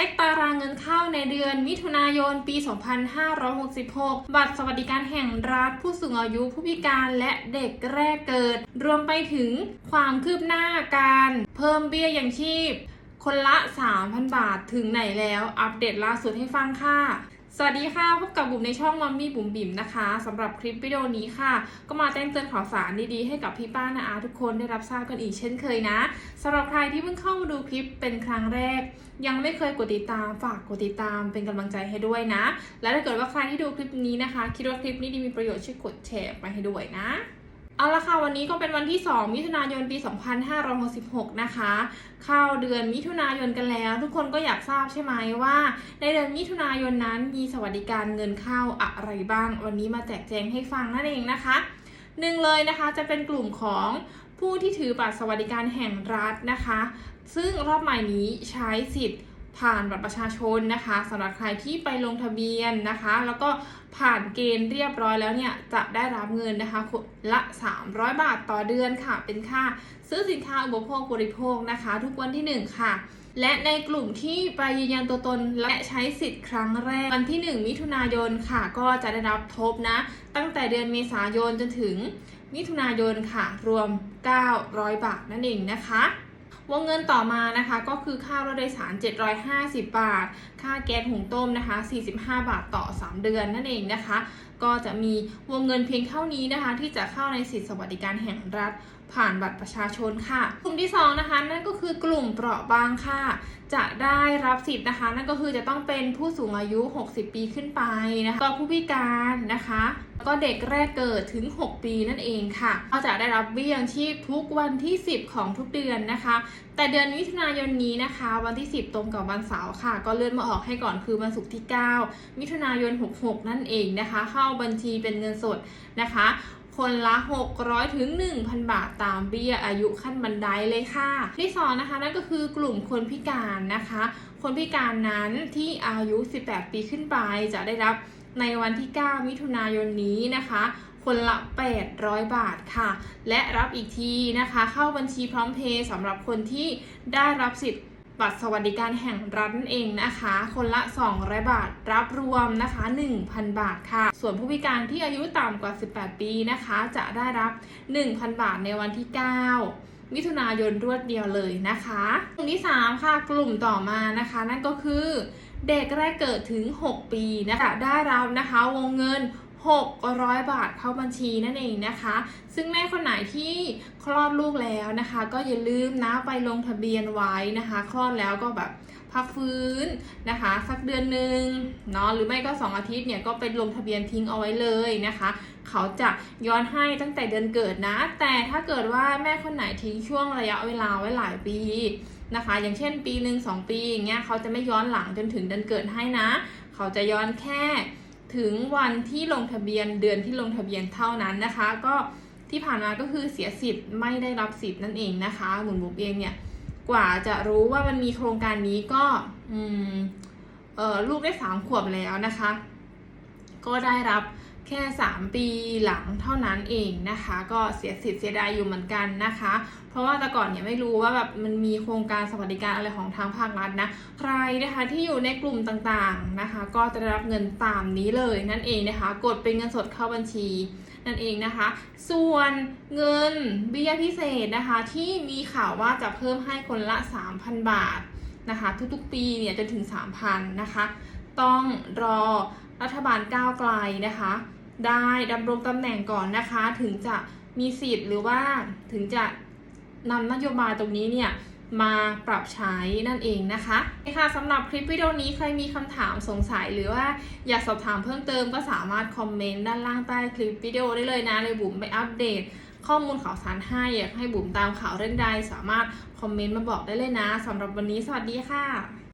ช็คตารางเงินเข้าในเดือนมิถุนายนปี 2566 บัตรสวัสดิการแห่งรัฐผู้สูงอายุผู้พิการและเด็กแรกเกิด รวมไปถึงความคืบหน้าการเพิ่มเบี้ยยังชีพ คนละ 3,000 บาทถึงไหนแล้ว อัปเดตล่าสุดให้ฟังค่ะ สวัสดีค่ะพบกับบุ๋มในช่องมัมมี่บุ๋มบิ๋มนะคะสำหรับคลิปวิดีโอนี้ค่ะ ก็มาแจ้งเตือนข่าวสารดีๆให้กับพี่ป้านาอาทุกคนได้รับทราบกันอีกเช่นเคยนะสำหรับใครที่เพิ่งเข้ามาดูคลิปเป็นครั้งแรก ยังไม่เคยกดติดตามฝากกดติดตามเป็นกำลังใจให้ด้วยนะ และถ้าเกิดว่าใครที่ดูคลิปนี้นะคะ คิดว่าคลิปนี้ดีมีประโยชน์ช่วยกดแชร์ไปให้ด้วยนะ เอาละค่ะวันนี้ก็เป็นวันที่ 2 มิถุนายนปี 2566 นะคะ เข้าเดือนมิถุนายนกันแล้ว ทุกคนก็อยากทราบใช่ไหมว่า ในเดือนมิถุนายนนั้นมีสวัสดิการเงินเข้าอะไรบ้าง วันนี้มาแจกแจงให้ฟังนั่นเองนะคะหนึ่งเลยนะคะจะเป็นกลุ่มของผู้ที่ถือบัตรสวัสดิการแห่งรัฐนะคะ ซึ่งรอบใหม่นี้ใช้สิทธิ์ ผ่านบัตรประชาชนนะคะสำหรับใครที่ไปลงทะเบียนนะคะ แล้วก็ผ่านเกณฑ์เรียบร้อยแล้วเนี่ยจะได้รับเงินนะคะคนละ 300 บาทต่อเดือนค่ะ เป็นค่าซื้อสินค้าอุปโภคบริโภคนะคะ ทุกวันที่ 1 ค่ะ และในกลุ่มที่ไปยืนยันตัวตนและใช้สิทธิ์ครั้งแรกวันที่ 1 มิถุนายนค่ะ ก็จะได้รับทบนะ ตั้งแต่เดือนเมษายนจนถึงมิถุนายนค่ะ รวม 900 บาทนั่นเองนะคะ วงเงินต่อมานะคะก็คือค่ารถโดยสาร 750 บาท ค่าแก๊สหุงต้มนะคะ 45 บาทต่อ 3 เดือนนั่นเองนะคะ ก็จะมีวงเงินเพียงเท่านี้นะคะ ที่จะเข้าในสิทธิสวัสดิการแห่งรัฐผ่านบัตรประชาชนค่ะ กลุ่มที่ 2 นะคะ นั่นก็คือกลุ่มเปราะบางค่ะ จะได้รับสิทธิ์นะคะ นั่นก็คือจะต้องเป็นผู้สูงอายุ 60 ปีขึ้นไปนะคะก็ผู้พิการนะคะ ก็เด็กแรกเกิดถึง 6 ปีนั่นเองค่ะก็จะได้รับเบี้ยยังชีพทุกวันที่ 10 ของทุกเดือนนะคะ แต่เดือนมิถุนายนนี้นะคะ วันที่ 10 ตรงกับวันเสาร์ค่ะ ก็เลื่อนมาออกให้ก่อนคือวันศุกร์ที่ 9 มิถุนายน 66 นั่นเองนะคะ เข้าบัญชีเป็นเงินสดนะคะ คนละ 600 ถึง 1,000 บาทตามเบี้ยอายุขั้นบันไดเลยค่ะ ที่สองนะคะนั่นก็คือกลุ่มคนพิการนะคะ คนพิการนั้นที่อายุ 18 ปีขึ้นไปจะได้รับ ในวันที่ 9 มิถุนายนนี้นะคะคนละ 800 บาทค่ะ และรับอีกทีนะคะ เข้าบัญชีพร้อมเพย์สำหรับคนที่ได้รับสิทธิ์บัตรสวัสดิการแห่งรัฐนั่นเองนะคะ คนละ 200 บาท รับรวมนะคะ 1,000 บาทค่ะ ส่วนผู้พิการที่อายุต่ำกว่า 18 ปีนะคะ จะได้รับ 1,000 บาทในวันที่ 9 มิถุนายนรวดเดียวเลยนะคะ กลุ่มที่ 3 ค่ะ กลุ่มต่อมานะคะ นั่นก็คือ เด็กแรกเกิดถึง 6 ปีนะคะได้รับนะคะวงเงิน 600 บาทเข้าบัญชีนั่นเองนะคะ ซึ่งแม่คนไหนที่คลอดลูกแล้วนะคะ ก็อย่าลืมนะไปลงทะเบียนไว้นะคะ คลอดแล้วก็แบบพักฟื้นนะคะ สักเดือนหนึ่งเนาะหรือไม่ก็ 2 อาทิตย์เนี่ยก็ไปลงทะเบียนทิ้งเอาไว้เลยนะคะ เขาจะย้อนให้ตั้งแต่เดือนเกิดนะ แต่ถ้าเกิดว่าแม่คนไหนทิ้งช่วงระยะเวลาไว้หลายปี นะคะ อย่างเช่นปีหนึ่งสองปีอย่างเงี้ยเขาจะไม่ย้อนหลังจนถึงเดือนเกิดให้นะ เขาจะย้อนแค่ถึงวันที่ลงทะเบียนเดือนที่ลงทะเบียนเท่านั้นนะคะ ก็ที่ผ่านมาก็คือเสียสิทธิ์ไม่ได้รับสิทธิ์นั่นเองนะคะหมุนบุบเองเนี่ยกว่าจะรู้ว่ามันมีโครงการนี้ก็อืมเออลูกได้สามขวบแล้วนะคะ ก็ได้รับ แค่ 3 ปีหลังเท่านั้นเองนะคะ ก็เสียสิทธิ์เสียดายอยู่เหมือนกันนะคะ เพราะว่าแต่ก่อนเนี่ยไม่รู้ว่าแบบมันมีโครงการสวัสดิการอะไรของทางภาครัฐนะ ใครนะคะที่อยู่ในกลุ่มต่างๆนะคะ ก็จะได้รับเงินตามนี้เลยนั่นเองนะคะ กดเป็นเงินสดเข้าบัญชีนั่นเองนะคะ ส่วนเงินเบี้ยพิเศษนะคะ ที่มีข่าวว่าจะเพิ่มให้คนละ 3,000 บาทนะคะ ทุกๆปีเนี่ยจนถึง 3,000นะคะ ต้องรอรัฐบาลก้าวไกลนะคะ ได้ดำรงตำแหน่งก่อนนะคะ ถึงจะมีสิทธิ์หรือว่าถึงจะนำนโยบายตรงนี้เนี่ยมาปรับใช้นั่นเองนะคะค่ะสำหรับคลิปวิดีโอนี้ใครมีคำถามสงสัยหรือว่าอยากสอบถามเพิ่มเติมก็สามารถคอมเมนต์ด้านล่างใต้คลิปวิดีโอได้เลยนะในบุ๋มไปอัปเดต ข้อมูลข่าวสารให้อยากให้บุ๋มตามข่าวเรื่องใด สามารถคอมเมนต์มาบอกได้เลยนะสำหรับวันนี้สวัสดีค่ะ